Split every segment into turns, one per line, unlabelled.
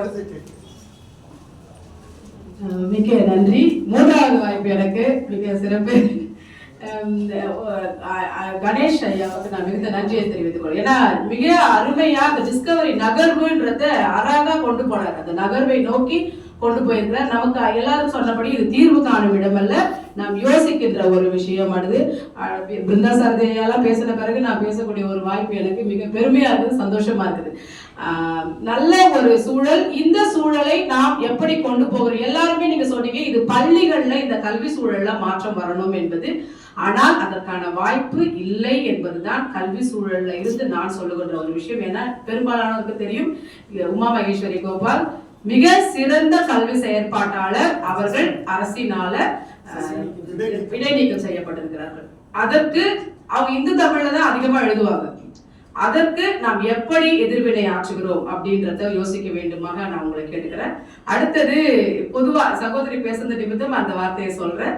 கடைசி
மிக்க நன்றி. மூன்றாவது வாய்ப்பு எனக்கு மிக சிறப்பு. அஹ் கணேஷ் ஐயாவுக்கு நான் மிகுந்த நன்றியை தெரிவித்துக் கொள்கிறேன். ஏன்னா மிக அருமையா அந்த டிஸ்கவரி நகர்வுன்றத அழகா கொண்டு போனார். அந்த நகர்வை நோக்கி கொண்டு போயிருக்கிறார். நமக்கு எல்லாரும் சொன்னபடி இது தீர்வு காணும் இடமல்ல. நாம் யோசிக்கின்ற ஒரு விஷயமானது அஹ் பிருந்தா சாரதையெல்லாம் பேசின பிறகு நான் பேசக்கூடிய ஒரு வாய்ப்பு எனக்கு மிக பெருமையா இருக்குது சந்தோஷமா இருக்குது. ஆஹ் நல்ல ஒரு சூழல். இந்த சூழலை நாம் எப்படி கொண்டு போகிறோம்? எல்லாருமே நீங்க சொன்னீங்க இது பள்ளிகள்ல இந்த கல்வி சூழல்ல மாற்றம் வரணும் என்பது. ஆனால் அதற்கான வாய்ப்பு இல்லை என்பதுதான் கல்வி சூழல்ல இருந்து நான் சொல்லுகின்ற ஒரு விஷயம். ஏன்னா பெரும்பாலானவருக்கு தெரியும் உமா மகேஸ்வரி கோபால் மிக சிறந்த கல்வி செயற்பாட்டாளர் அவர்கள் அரசினால இடைநீக்கம் செய்யப்பட்டிருக்கிறார்கள். அதற்கு அவங்க இந்து தமிழ்ல தான் அதிகமா எழுதுவாங்க. அதற்கு நாம் எப்படி எதிர்வினை ஆற்றுகிறோம் அப்படின்றத யோசிக்க வேண்டுமாக நான் உங்களை கேட்டுக்கிறேன். அடுத்தது பொதுவா சகோதரி பேசுனது நிமித்தம் அந்த வார்த்தையை சொல்றேன்.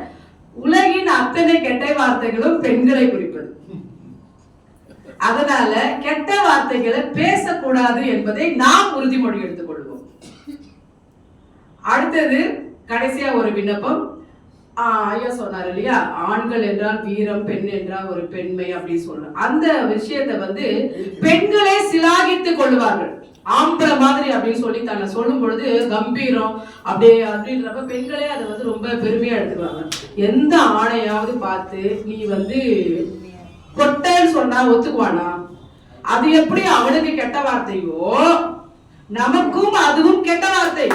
உலகின் அத்தனை கெட்ட வார்த்தைகளும் பெண்களை குறிப்பது. அதனால கெட்ட வார்த்தைகளை பேசக்கூடாது என்பதை நாம் உறுதிமொழி எடுத்துக்கொள்வோம் அடுத்தது கடைசியா ஒரு விண்ணப்பம். ஆஹ் ஐயா சொன்னார் இல்லையா? ஆண்கள் என்றால் வீரம் பெண் என்றால் ஒரு பெண்மை அப்படின்னு சொல்றோம் அந்த விஷயத்தை வந்து பெண்களே சிலாகித்துக் கொள்வார்கள். ஆம்பளை மாதிரி அப்படின்னு சொல்லி தன்னை சொல்லும் பொழுது கம்பீரம் அப்படியே அப்படின்றப்ப பெண்களே அதை வந்து ரொம்ப பெருமையா எடுத்துக்குவாங்க. எந்த ஆணையாவது பார்த்து நீ வந்து கொட்டைன்னு சொன்னா ஒத்துக்குவானா? அது எப்படி அவனுக்கு கெட்ட வார்த்தையோ நமக்கும் அதுவும் கெட்ட வார்த்தை.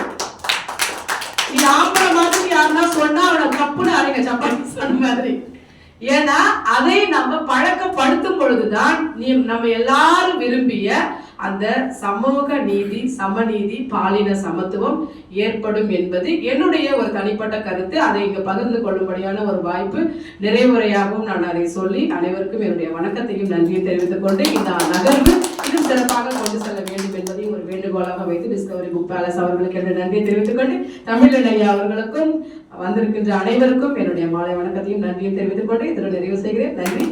நீ ஆம்பளை மாதிரி யாருன்னா சொன்னா அவனை கப்புன்னு அரைங்க சப்பாத்தி சொன்ன மாதிரி. ஏன்னா அதை நம்ம பழக்கப்படுத்தும் பொழுதுதான் நீ நம்ம எல்லாரும் விரும்பிய அந்த சமூக நீதி சமநீதி பாலின சமத்துவம் ஏற்படும் என்பது என்னுடைய ஒரு தனிப்பட்ட கருத்து. அதை இங்கு பகிர்ந்து கொள்ளும்படியான ஒரு வாய்ப்பு நிறைவுரையாகவும் நான் அதை சொல்லி அனைவருக்கும் என்னுடைய வணக்கத்தையும் நன்றியை தெரிவித்துக் கொண்டு இந்த நகர்வு வைத்து டிஸ்கவரி புக் பேலஸ் அவர்களுக்கு என்னுடைய நன்றியை தெரிவித்துக் கொண்டு தமிழன் ஐயா அவர்களுக்கும் வந்திருக்கின்ற அனைவருக்கும் என்னுடைய மாலை வணக்கத்தையும் நன்றியை தெரிவித்துக் கொண்டு இதனுடைய நிறைவு செய்கிறேன். நன்றி.